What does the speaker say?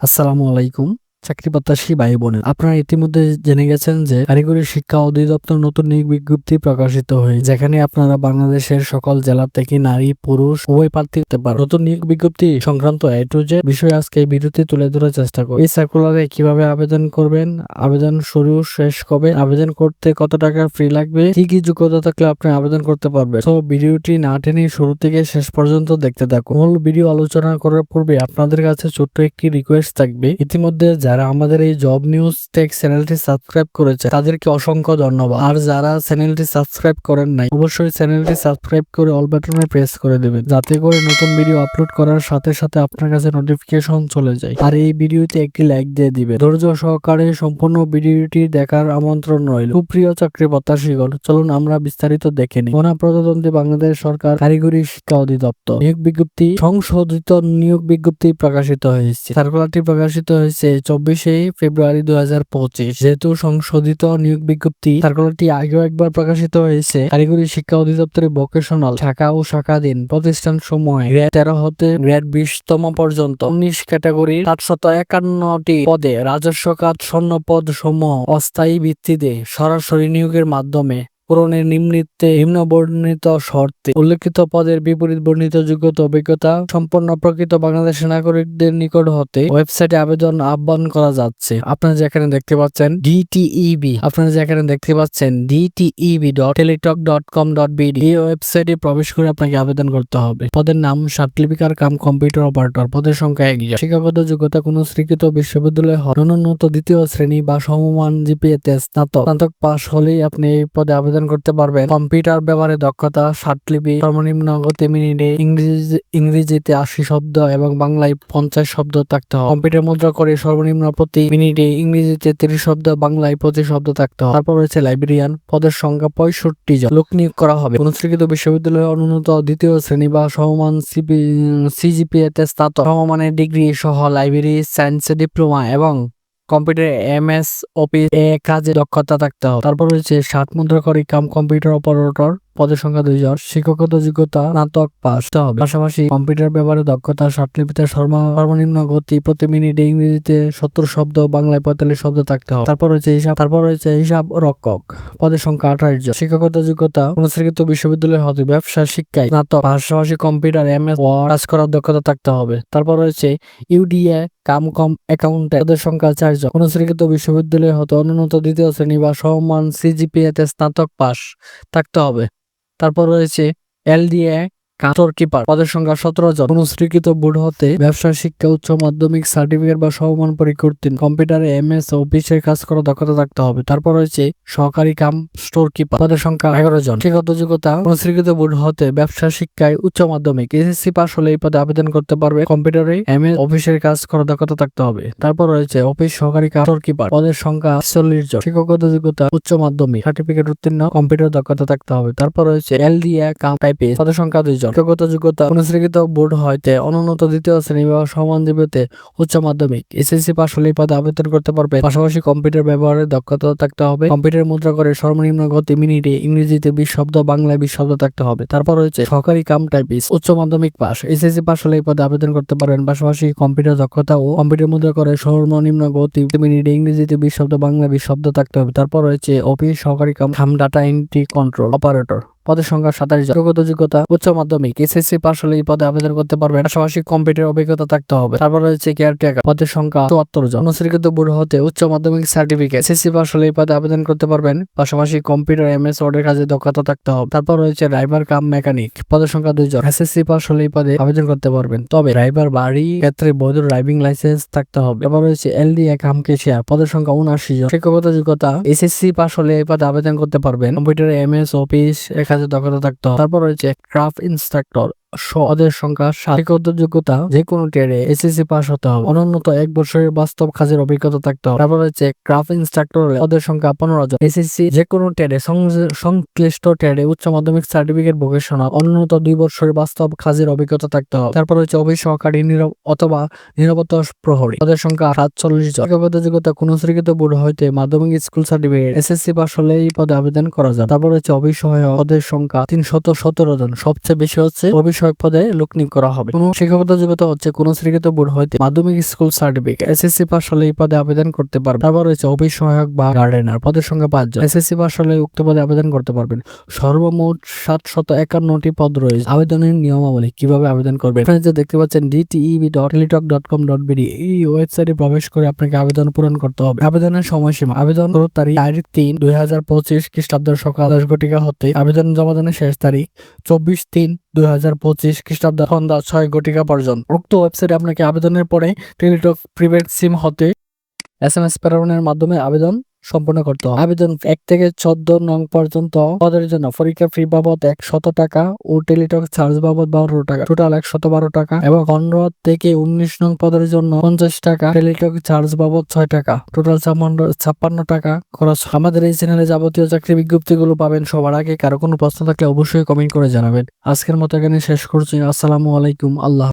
আসসালামু আলাইকুম। চাকরি প্রত্যাশী ভাই বোনের আপনারা ইতিমধ্যে জেনে গেছেন যে কারিগরি শিক্ষা অধিদপ্তর নতুন নিয়োগ বিজ্ঞপ্তি প্রকাশিত হয়ে যেখানে আপনারা বাংলাদেশের সকল জেলা থেকে নারী, পুরুষ, উভয় প্রার্থী হতে পারেন নতুন নিয়োগ বিজ্ঞপ্তি সংক্রান্ত এ টু বিষয় আজকে ভিডিওতে তুলে ধরার চেষ্টা করব। এই সার্কুলারে কীভাবে আবেদন করবেন, আবেদন শুরু, শেষ কবে, আবেদন করতে কত টাকা ফ্রি লাগবে, কি কি যোগ্যতা থাকলে আপনি আবেদন করতে পারবেন। তো ভিডিওটি না টেনে শুরু থেকে শেষ পর্যন্ত দেখতে থাকুন। মূল ভিডিও আলোচনা করার পূর্বে আপনাদের কাছে ছোট্ট একটি রিকোয়েস্ট থাকবে। ইতিমধ্যে যারা আমাদের এই জব নিউজ টেক চ্যানেলটি সাবস্ক্রাইব করেছে, তাদেরকে অসংখ্য ধন্যবাদ। আর যারা চ্যানেলটি সাবস্ক্রাইব করেন নাই, অবশ্যই চ্যানেলটি সাবস্ক্রাইব করে অল বাটনে প্রেস করে দেবেন, যাতে করে নতুন ভিডিও আপলোড করার সাথে সাথে আপনার কাছে নোটিফিকেশন চলে যায়। আর এই ভিডিওতে একটি লাইক দিয়ে দিবেন। ধৈর্য সহকারে সম্পূর্ণ ভিডিওটি দেখার আমন্ত্রণ রইল। সুপ্রিয় চাকরি প্রত্যাশীগণ, চলুন আমরা বিস্তারিত দেখে নিই। প্রজাতন্ত্রী বাংলাদেশ সরকার কারিগরি শিক্ষা অধিদপ্তর নিয়োগ বিজ্ঞপ্তি, সংশোধিত নিয়োগ বিজ্ঞপ্তি প্রকাশিত হয়েছে। সার্কুলারটি প্রকাশিত হয়েছে চব্বিশে ফেব্রুয়ারি দুই হাজার পঁচিশ। যেহেতু সংশোধিত নিয়োগ বিজ্ঞপ্তি সার্কুলারটি আগেও একবার প্রকাশিত হয়েছে, কারিগরি শিক্ষা অধিদপ্তরের ভোকেশনাল শাখা ও শাখাধীন প্রতিষ্ঠান সমূহে গ্রেড তেরো হতে গ্রেড বিশতম পর্যন্ত উনিশ ক্যাটাগরির সাতশত একান্নটি পদে রাজস্ব কাজ শূন্য পদ সমূহ অস্থায়ী ভিত্তিতে সরাসরি নিয়োগের মাধ্যমে পূরণের নিম্নিতে নিম্ন বর্ণিত শর্তে উল্লেখিত পদের বিপরীত বর্ণিত যোগ্যতা, অভিজ্ঞতা সম্পন্ন প্রকৃত বাংলাদেশের নাগরিকদের নিকট হতে ওয়েবসাইটে আবেদন আহ্বান করা যাচ্ছে। আপনারা যেখানে দেখতে পাচ্ছেন ডিটিইবি আপনারা যেখানে দেখতে পাচ্ছেন DTEB dot Teletalk dot com dot BD এই ওয়েবসাইটে প্রবেশ করে আপনাকে আবেদন করতে হবে। পদের নাম সার্টিফিকার কাম, কম্পিউটার অপারেটর, পদের সংখ্যা একজন শিক্ষাগত যোগ্যতা, কোনো স্বীকৃত বিশ্ববিদ্যালয় হল ন্যূনত দ্বিতীয় শ্রেণি বা সমমান জিপিএতে স্নাতক। স্নাতক পাশ হলেই আপনি এই পদে আবেদন করতে পারবেন। কম্পিউটার ব্যবহারে দক্ষতা ষাটলিপি সর্বনিম্ন গতি মিনিটে ইংরেজি ইংরেজিতে আশি শব্দ এবং বাংলায় পঞ্চাশ শব্দ থাকতে হবে। কম্পিউটার মুদ্রা করে সর্বনিম্ন প্রতি মিনিটে ইংরেজিতে তিরিশ শব্দ, বাংলায় পঁচিশ শব্দ থাকতে হবে। তারপর রয়েছে লাইব্রেরিয়ান। পদের সংখ্যা পঁয়ষট্টি জন। লোক নিয়োগ করা হবে। কোন স্বীকৃত বিশ্ববিদ্যালয়ে অনুন্নত দ্বিতীয় শ্রেণি বা সমমান সিজিপিএ তে স্নাতক। সমমানের ডিগ্রি সহ লাইব্রেরি, সায়েন্স ডিপ্লোমা এবং কম্পিউটার এম এস অফিস, এ কাজে দক্ষতা থাকতে হবে। তারপর রয়েছে সাত মুদ্রা করে কাম কম্পিউটার অপারেটর। পদের সংখ্যা দুইজন। শিক্ষকগত যোগ্যতা স্নাতক পাস হবে। পাশাপাশি কম্পিউটার ব্যবহারে দক্ষতা সর্ব- সর্বনিম্ন গতি, প্রতি মিনিটে ইংরেজিতে সত্তর শব্দ, বাংলায় পঁয়তাল্লিশ শব্দ থাকতে হবে। তারপর রয়েছে হিসাব তারপর রয়েছে হিসাব রক্ষক। পদের সংখ্যা আঠাশ জন। শিক্ষকগত যোগ্যতা কোন স্বীকৃত বিশ্ববিদ্যালয় হতে ব্যবসা, শিক্ষায় স্নাতক। পাশাপাশি কম্পিউটার এম এস কাজ করার দক্ষতা থাকতে হবে। তারপর রয়েছে ইউডিএ কাম কম অ্যাকাউন্টে পদের সংখ্যা চারজন কোন স্বীকৃত বিশ্ববিদ্যালয় হতে অনুন্নত দ্বিতীয় শ্রেণি বা সমমান সিজিপিএ তে স্নাতক পাস থাকতে হবে। তারপর রয়েছে এলডিএ কাটর কিপার। পদের সংখ্যা সতেরো জন। কোন স্বীকৃত বোর্ড হতে ব্যবসা, শিক্ষা, উচ্চ মাধ্যমিক, সার্টিফিকেট বা সমমান উত্তীর্ণ কম্পিউটারে এম এস অফিসের কাজ করা দক্ষতা থাকতে হবে। তারপর রয়েছে সহকারী কাম স্টোর কিপার। পদের সংখ্যা এগারো জন। শিক্ষাগত যোগ্যতা কোন স্বীকৃত হতে ব্যবসা, শিক্ষায় উচ্চ মাধ্যমিক, এসএসসি পাস হলে এই পদে আবেদন করতে পারবে। কম্পিউটারে এম এস অফিসের কাজ করা দক্ষতা থাকতে হবে। তারপর রয়েছে অফিস, সহকারী কাম স্টোর কিপার। পদের সংখ্যা চল্লিশ জন। শিক্ষাগত যোগ্যতা, উচ্চ মাধ্যমিক, সার্টিফিকেট উত্তীর্ণ, কম্পিউটার দক্ষতা থাকতে হবে। তারপর রয়েছে এল এলডিএ, কাম টাইপে পদের সংখ্যা দুইজন শিক্ষাগত যোগ্যতা কোন স্বীকৃত বোর্ড হইতে অনুন্নত দ্বিতীয় শ্রেণি বা সমান জীবিতে উচ্চ মাধ্যমিক। এসএসসি পাস হলে পদে আবেদন করতে পারবে পাশাপাশি কম্পিউটার ব্যবহারের দক্ষতা থাকতে হবে। কম্পিউটার মুদ্রা করে সর্বনিম্ন গতি মিনিটে ইংরেজিতে বিশ শব্দ, বাংলায় বিশ শব্দ থাকতে হবে। তারপর রয়েছে সহকারী কাম টাইপিস্ট উচ্চ মাধ্যমিক পাস এসএসসি পাস হলে পদে আবেদন করতে পারবেন। পাশাপাশি কম্পিউটার দক্ষতা ও কম্পিউটার মুদ্রা করে সর্বনিম্ন গতি মিনিটে ইংরেজিতে বিশ শব্দ বাংলা বিশ শব্দ থাকতে হবে। তারপর রয়েছে অফিস, সহকারী cum, data entry control, operator. পদের সংখ্যা সাতাশ যোগ্যতা যোগ্যতা, উচ্চ মাধ্যমিক। এসএসসি পাস হলে এই পদে আবেদন করতে পারবেন। পাশাপাশি কম্পিউটার অভিজ্ঞতা থাকতে হবে। তারপর রয়েছে কেয়ারটেকার পদের সংখ্যা চুয়াত্তর জন। অনুস্বীকৃত বোর্ড হতে উচ্চ মাধ্যমিক সার্টিফিকেট এসএসসি পাস হলে এই পদে আবেদন করতে পারবেন। পাশাপাশি কম্পিউটার এম এস ওয়ার্ডের কাজে দক্ষতা থাকতে হবে। তারপর রয়েছে ড্রাইভার কাম মেকানিক পদের সংখ্যা দুইজন এসএসসি পাস হলে এই পদে আবেদন করতে পারবেন। তবে ড্রাইভার বাড়ি ক্ষেত্রে বৈধ ড্রাইভিং লাইসেন্স থাকতে হবে। এবার রয়েছে এলডি কাম কেশিয়ার পদের সংখ্যা উনআশি জন। শিক্ষকতা, যোগ্যতা, এসএসসি পাস হলে এই পদে আবেদন করতে পারবেন। কম্পিউটার এম এস অফিস এর কাজে দক্ষতা থাকতে তারপর রয়েছে ক্রাফট ইনস্ট্রাক্টর পদের সংখ্যা সাত যোগ্যতা যে কোনো ট্রেডে এসএসসি পাস হতে হবে। অনন্যত এক বছরের বাস্তব কাজের অভিজ্ঞতা থাকতে হবে। তারপর হচ্ছে ক্রাফট ইনস্ট্রাক্টর পদের সংখ্যা পনেরো জন। এসএসসি যে কোনো ট্রেডে সংশ্লিষ্ট ট্রেডে উচ্চ মাধ্যমিক সার্টিফিকেট ভোকেশনাল অনন্যত দুই বছরের বাস্তব কাজের অভিজ্ঞতা থাকতে হবে। তারপর হচ্ছে অফিস সহকারী নীরব অথবা নিরাপত্তা প্রহরী। পদের সংখ্যা সাতচল্লিশ জন। শিক্ষাগত যোগ্যতা কোন শ্রেণীতে বোর্ড হইতে মাধ্যমিক স্কুল সার্টিফিকেট এসএসসি পাস হলে এই পদে আবেদন করা যায় তারপর হচ্ছে অভিসহায়ক পদের সংখ্যা তিনশত সতেরো জন। সবচেয়ে বেশি হচ্ছে অভিসহায়ক পদে লোক নিয়োগ করা হবে। কোন শিক্ষাগত যোগ্যতা হচ্ছে কোন শ্রেণীতে বোর্ড হইতে মাধ্যমিক স্কুল সার্টিফিকেট। এসএসসি পাস হলে এই পদে আবেদন করতে পারবে তারপর হচ্ছে অভিসহায়ক বা গার্ডেনার পদের সংখ্যা পাঁচজন। এসএসসি পাস হলে উক্ত পদে আবেদন করতে পারবেন। সর্বমোট সাতশত একান্নটি পদ রয়েছে। আবেদনের নিয়মাবলী কীভাবে আবেদন করবেন? এখানে যে দেখতে পাচ্ছেন DTEB dot Teletalk dot com dot BD এই ওয়েবসাইটে প্রবেশ করে আপনাকে আবেদন পূরণ করতে হবে। আবেদনের সময়সীমা, আবেদন শুরুর তারিখ তারিখ তিন, দুই হাজার পঁচিশ খ্রিস্টাব্দের সকাল দশ ঘটিকা হতে, আবেদন জমাদানের শেষ তারিখ চব্বিশ তিন দুই হাজার পঁচিশ খ্রিস্টাব্দ সন্ধ্যা ছয় ঘটিকা পর্যন্ত। উক্ত ওয়েবসাইটে আপনাকে আবেদনের পরে টেলিটক প্রিপেড সিম হতে এস এম এস প্রেরণের মাধ্যমে আবেদন সম্পন্ন করতে হবে। আবেদন এক থেকে চোদ্দ নং পর্যন্ত পদের জন্য পরীক্ষা ফি বাবদ এক শত টাকা ও টেলিটক চার্জ বাবদ বারো টাকা। টোটাল এক শত বারো টাকা এবং পনেরো থেকে উনিশ নং পদের জন্য পঞ্চাশ টাকা টেলিটক চার্জ বাবদ ছয় টাকা। টোটাল ছাপ্পান্ন টাকা খরচ। আমাদের এই চ্যানেলে যাবতীয় চাকরি বিজ্ঞপ্তিগুলো পাবেন সবার আগে। কারও কোনো প্রশ্ন থাকলে অবশ্যই কমেন্ট করে জানাবেন। আজকের মতো এখানে শেষ করছি। আসসালামু আলাইকুম। আল্লাহ